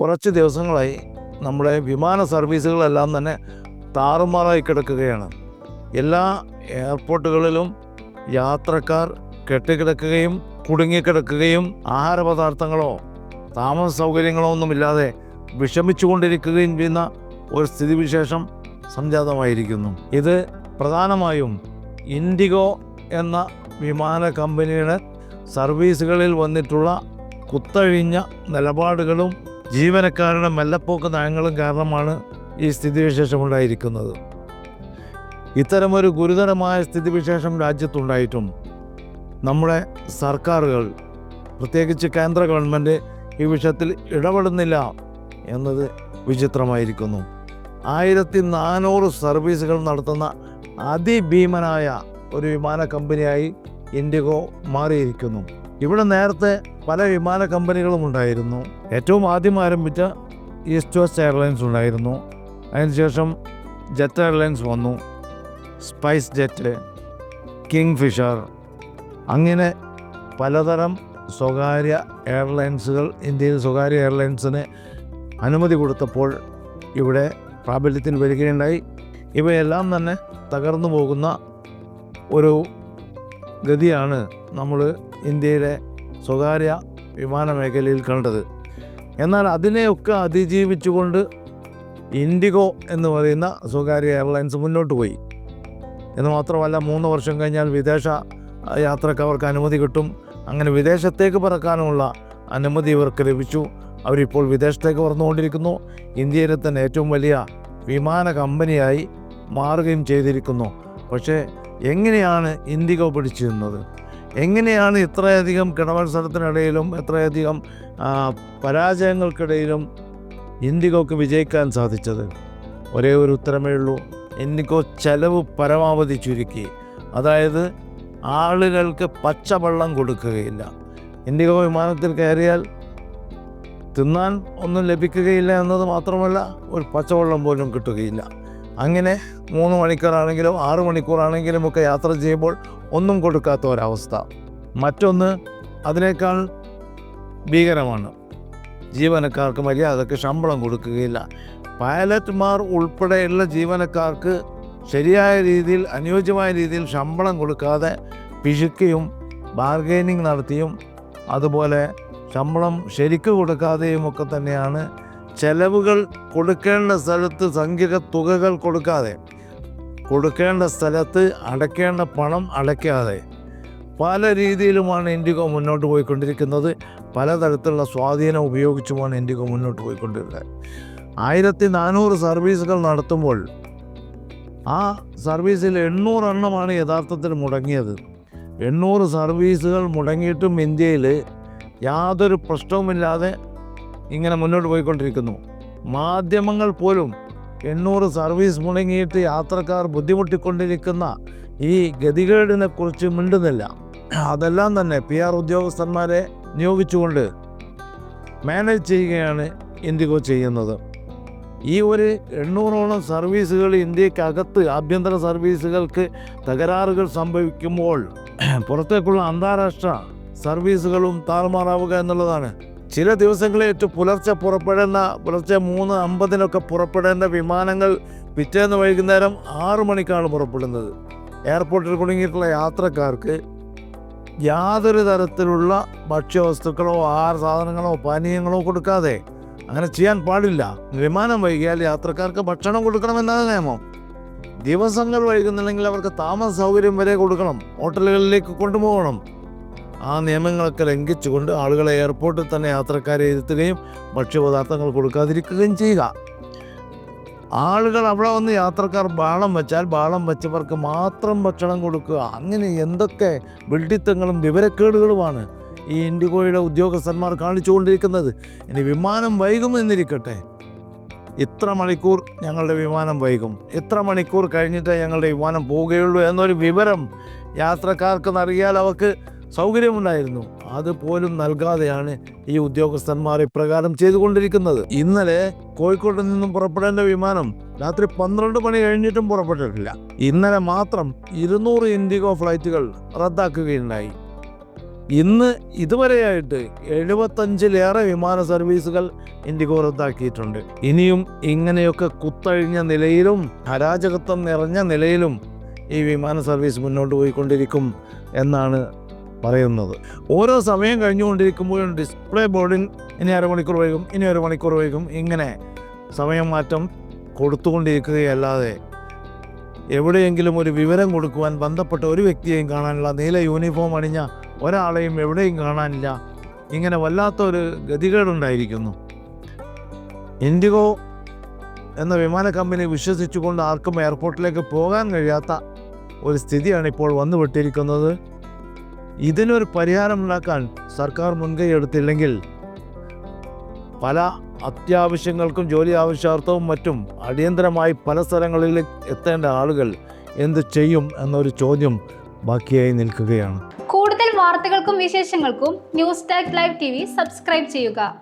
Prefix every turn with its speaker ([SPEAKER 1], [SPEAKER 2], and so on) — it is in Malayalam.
[SPEAKER 1] കുറച്ച് ദിവസങ്ങളായി നമ്മുടെ വിമാന സർവീസുകളെല്ലാം തന്നെ താറുമാറായി കിടക്കുകയാണ്. എല്ലാ എയർപോർട്ടുകളിലും യാത്രക്കാർ കെട്ടിക്കിടക്കുകയും കുടുങ്ങിക്കിടക്കുകയും ആഹാരപദാർത്ഥങ്ങളോ താമസ സൗകര്യങ്ങളോ ഒന്നുമില്ലാതെ വിഷമിച്ചുകൊണ്ടിരിക്കുകയും ചെയ്യുന്ന ഒരു സ്ഥിതിവിശേഷം സംജാതമായിരിക്കുന്നു. ഇത് പ്രധാനമായും ഇൻഡിഗോ എന്ന വിമാന കമ്പനിയുടെ സർവീസുകളിൽ വന്നിട്ടുള്ള കുത്തഴിഞ്ഞ നിലപാടുകളും ജീവനക്കാരുടെ മെല്ലപ്പോക്ക് നയങ്ങളും കാരണമാണ് ഈ സ്ഥിതിവിശേഷം ഉണ്ടായിരിക്കുന്നത് ഇത്തരമൊരു ഗുരുതരമായ സ്ഥിതിവിശേഷം രാജ്യത്തുണ്ടായിട്ടും നമ്മുടെ സർക്കാരുകൾ പ്രത്യേകിച്ച് കേന്ദ്ര ഗവൺമെന്റ് ഈ വിഷയത്തിൽ ഇടപെടുന്നില്ല എന്നത് വിചിത്രമായിരിക്കുന്നു. ആയിരത്തി നാനൂറ് സർവീസുകൾ നടത്തുന്ന അതിഭീമനായ ഒരു വിമാന കമ്പനിയായി ഇൻഡിഗോ മാറിയിരിക്കുന്നു. ഇവിടെ നേരത്തെ പല വിമാന കമ്പനികളും ഉണ്ടായിരുന്നു. ഏറ്റവും ആദ്യം ആരംഭിച്ച ഈസ്റ്റ് വെസ്റ്റ് എയർലൈൻസ് ഉണ്ടായിരുന്നു. അതിനുശേഷം ജെറ്റ് എയർലൈൻസ് വന്നു. സ്പൈസ് ജെറ്റ് കിങ് ഫിഷർ അങ്ങനെ പലതരം സ്വകാര്യ എയർലൈൻസുകൾ ഇന്ത്യയിൽ സ്വകാര്യ എയർലൈൻസിന് അനുമതി കൊടുത്തപ്പോൾ ഇവിടെ പ്രാബല്യത്തിൽ വരികയുണ്ടായി. ഇവയെല്ലാം തന്നെ തകർന്നു പോകുന്ന ഒരു ഗതിയാണ് നമ്മൾ ഇന്ത്യയിലെ സ്വകാര്യ വിമാന മേഖലയിൽ കണ്ടത്. എന്നാൽ അതിനെയൊക്കെ അതിജീവിച്ചുകൊണ്ട് ഇൻഡിഗോ എന്ന് പറയുന്ന സ്വകാര്യ എയർലൈൻസ് മുന്നോട്ട് പോയി. എന്ന് മാത്രമല്ല മൂന്ന് വർഷം കഴിഞ്ഞാൽ വിദേശ യാത്രയ്ക്ക് അവർക്ക് അനുമതി കിട്ടും. അങ്ങനെ വിദേശത്തേക്ക് പറക്കാനുള്ള അനുമതി ഇവർക്ക് ലഭിച്ചു. അവരിപ്പോൾ വിദേശത്തേക്ക് പറന്നുകൊണ്ടിരിക്കുന്നു ഇന്ത്യയിലെ തന്നെ ഏറ്റവും വലിയ വിമാന കമ്പനിയായി മാറുകയും ചെയ്തിരിക്കുന്നു. പക്ഷേ എങ്ങനെയാണ് ഇൻഡിഗോ പിടിച്ചു നിന്നത് എങ്ങനെയാണ് ഇത്രയധികം കിടമത്സരത്തിനിടയിലും എത്രയധികം പരാജയങ്ങൾക്കിടയിലും ഇൻഡിഗോക്ക് വിജയിക്കാൻ സാധിച്ചത്? ഒരേ ഒരു ഉത്തരമേ ഉള്ളൂ. ഇൻഡിഗോ ചെലവ് പരമാവധി ചുരുക്കി. അതായത് ആളുകൾക്ക് പച്ചവെള്ളം കൊടുക്കുകയില്ല. ഇൻഡിഗോ വിമാനത്തിൽ കയറിയാൽ തിന്നാൻ ഒന്നും ലഭിക്കുകയില്ല എന്നത് മാത്രമല്ല ഒരു പച്ചവെള്ളം പോലും കിട്ടുകയില്ല. അങ്ങനെ മൂന്ന് മണിക്കൂറാണെങ്കിലും ആറ് മണിക്കൂറാണെങ്കിലും ഒക്കെ യാത്ര ചെയ്യുമ്പോൾ ഒന്നും കൊടുക്കാത്ത ഒരവസ്ഥ. മറ്റൊന്ന് അതിനേക്കാൾ ഭീകരമാണ്. ജീവനക്കാർക്ക് മര്യാദയ്ക്ക് ശമ്പളം കൊടുക്കുകയില്ല. പൈലറ്റ്മാർ ഉൾപ്പെടെയുള്ള ജീവനക്കാർക്ക് ശരിയായ രീതിയിൽ അനുയോജ്യമായ രീതിയിൽ ശമ്പളം കൊടുക്കാതെ പിശുക്കിയും ബാർഗൈനിങ് നടത്തിയും അതുപോലെ ശമ്പളം ശരിക്ക് കൊടുക്കാതെയും ഒക്കെ തന്നെയാണ് ചെലവുകൾ കൊടുക്കേണ്ട സ്ഥലത്ത് സംഖ്യക തുകകൾ കൊടുക്കാതെ. കൊടുക്കേണ്ട സ്ഥലത്ത് അടയ്ക്കേണ്ട പണം അടയ്ക്കാതെ പല രീതിയിലുമാണ് ഇൻഡിഗോ മുന്നോട്ട് പോയിക്കൊണ്ടിരിക്കുന്നത്. പലതരത്തിലുള്ള സ്വാധീനം ഉപയോഗിച്ചുമാണ് ഇൻഡിഗോ മുന്നോട്ട് പോയിക്കൊണ്ടിരുന്നത്. ആയിരത്തി നാനൂറ് സർവീസുകൾ നടത്തുമ്പോൾ ആ സർവീസിൽ എണ്ണൂറെണ്ണമാണ് യഥാർത്ഥത്തിൽ മുടങ്ങിയത്. എണ്ണൂറ് സർവീസുകൾ മുടങ്ങിയിട്ടും ഇന്ത്യയിൽ യാതൊരു പ്രശ്നവുമില്ലാതെ ഇങ്ങനെ മുന്നോട്ട് പോയിക്കൊണ്ടിരിക്കുന്നു. മാധ്യമങ്ങൾ പോലും എണ്ണൂറ് സർവീസ് മുടങ്ങിയിട്ട് യാത്രക്കാർ ബുദ്ധിമുട്ടിക്കൊണ്ടിരിക്കുന്ന ഈ ഗതികേടിനെ കുറിച്ച് മിണ്ടുന്നില്ല. അതെല്ലാം തന്നെ പി ആർ ഉദ്യോഗസ്ഥന്മാരെ നിയോഗിച്ചുകൊണ്ട് മാനേജ് ചെയ്യുകയാണ് ഇൻഡിഗോ ചെയ്യുന്നത്. ഈ ഒരു എണ്ണൂറോളം സർവീസുകൾ ഇന്ത്യക്കകത്ത് ആഭ്യന്തര സർവീസുകൾക്ക് തകരാറുകൾ സംഭവിക്കുമ്പോൾ പുറത്തേക്കുള്ള അന്താരാഷ്ട്ര സർവീസുകളും താറുമാറാവുക എന്നുള്ളതാണ്. ചില ദിവസങ്ങളിൽ പുലർച്ചെ പുറപ്പെടേണ്ട പുലർച്ചെ മൂന്ന് അമ്പതിനൊക്കെ പുറപ്പെടേണ്ട വിമാനങ്ങൾ പിറ്റേന്ന് വൈകുന്നേരം ആറു മണിക്കാണ് പുറപ്പെടുന്നത്. എയർപോർട്ടിൽ കുടുങ്ങിയിട്ടുള്ള യാത്രക്കാർക്ക് യാതൊരു തരത്തിലുള്ള ഭക്ഷ്യവസ്തുക്കളോ ആഹാര സാധനങ്ങളോ പാനീയങ്ങളോ കൊടുക്കാതെ അങ്ങനെ ചെയ്യാൻ പാടില്ല. വിമാനം വൈകിയാൽ യാത്രക്കാർക്ക് ഭക്ഷണം കൊടുക്കണമെന്നാണ് നിയമം. ദിവസങ്ങൾ വൈകുന്നില്ലെങ്കിൽ അവർക്ക് താമസ സൗകര്യം വരെ കൊടുക്കണം. ഹോട്ടലുകളിലേക്ക് കൊണ്ടുപോകണം. ആ നിയമങ്ങളൊക്കെ ലംഘിച്ചുകൊണ്ട് ആളുകളെ എയർപോർട്ടിൽ തന്നെ യാത്രക്കാരെ ഇരുത്തുകയും ഭക്ഷ്യപദാർത്ഥങ്ങൾ കൊടുക്കാതിരിക്കുകയും ചെയ്യുക. ആളുകൾ അവിടെ വന്ന് യാത്രക്കാർ ബാളം വെച്ചാൽ ബാളം വെച്ചവർക്ക് മാത്രം ഭക്ഷണം കൊടുക്കുക. അങ്ങനെ എന്തൊക്കെ വിഡിത്തങ്ങളും വിവരക്കേടുകളുമാണ് ഈ ഇൻഡിഗോയുടെ ഉദ്യോഗസ്ഥന്മാർ കാണിച്ചുകൊണ്ടിരിക്കുന്നത്. ഇനി വിമാനം വൈകുമെന്നിരിക്കട്ടെ ഇത്ര മണിക്കൂർ ഞങ്ങളുടെ വിമാനം വൈകും. ഇത്ര മണിക്കൂർ കഴിഞ്ഞിട്ടേ ഞങ്ങളുടെ വിമാനം പോവുകയുള്ളൂ എന്നൊരു വിവരം യാത്രക്കാർക്ക് നൽകിയാൽ അവർക്ക് സൗകര്യമുണ്ടായിരുന്നു. അതുപോലും നൽകാതെയാണ് ഈ ഉദ്യോഗസ്ഥന്മാർ ഇപ്രകാരം ചെയ്തുകൊണ്ടിരിക്കുന്നത്. ഇന്നലെ കോഴിക്കോട് നിന്നും പുറപ്പെടേണ്ട വിമാനം രാത്രി പന്ത്രണ്ട് മണി കഴിഞ്ഞിട്ടും പുറപ്പെട്ടിട്ടില്ല. ഇന്നലെ മാത്രം ഇരുന്നൂറ് ഇൻഡിഗോ ഫ്ലൈറ്റുകൾ റദ്ദാക്കുകയുണ്ടായി. ഇന്ന് ഇതുവരെയായിട്ട് എഴുപത്തഞ്ചിലേറെ വിമാന സർവീസുകൾ ഇൻഡിഗോ റദ്ദാക്കിയിട്ടുണ്ട്. ഇനിയും ഇങ്ങനെയൊക്കെ കുത്തഴിഞ്ഞ നിലയിലും അരാജകത്വം നിറഞ്ഞ നിലയിലും ഈ വിമാന സർവീസ് മുന്നോട്ട് പോയിക്കൊണ്ടിരിക്കും എന്നാണ് പറയുന്നത്. ഓരോ സമയം കഴിഞ്ഞുകൊണ്ടിരിക്കുമ്പോഴും ഡിസ്പ്ലേ ബോർഡിൽ ഇനി അരമണിക്കൂർ വൈകും ഇനി ഒരു മണിക്കൂർ വൈകും ഇങ്ങനെ സമയം മാറ്റം കൊടുത്തുകൊണ്ടിരിക്കുകയല്ലാതെ എവിടെയെങ്കിലും ഒരു വിവരം കൊടുക്കുവാൻ ബന്ധപ്പെട്ട ഒരു വ്യക്തിയെയും കാണാനില്ല. നീല യൂണിഫോം അണിഞ്ഞ ഒരാളെയും എവിടെയും കാണാനില്ല. ഇങ്ങനെ വല്ലാത്തൊരു ഗതികേടുണ്ടായിരിക്കുന്നു. ഇൻഡിഗോ എന്ന വിമാന കമ്പനി വിശ്വസിച്ചുകൊണ്ട് ആർക്കും എയർപോർട്ടിലേക്ക് പോകാൻ കഴിയാത്ത ഒരു സ്ഥിതിയാണ് ഇപ്പോൾ വന്നുവിട്ടിരിക്കുന്നത് ഇതിനൊരു പരിഹാരമുണ്ടാക്കാൻ സർക്കാർ മുൻകൈ എടുത്തില്ലെങ്കിൽ പല അത്യാവശ്യങ്ങൾക്കും ജോലി ആവശ്യാർത്ഥവും മറ്റും അടിയന്തരമായി പല സ്ഥലങ്ങളിൽ എത്തേണ്ട ആളുകൾ എന്ത് ചെയ്യും എന്നൊരു ചോദ്യം ബാക്കിയായി നിൽക്കുകയാണ്.
[SPEAKER 2] കൂടുതൽ വാർത്തകൾക്കും വിശേഷങ്ങൾക്കും news talk live T subscribe ചെയ്യുക.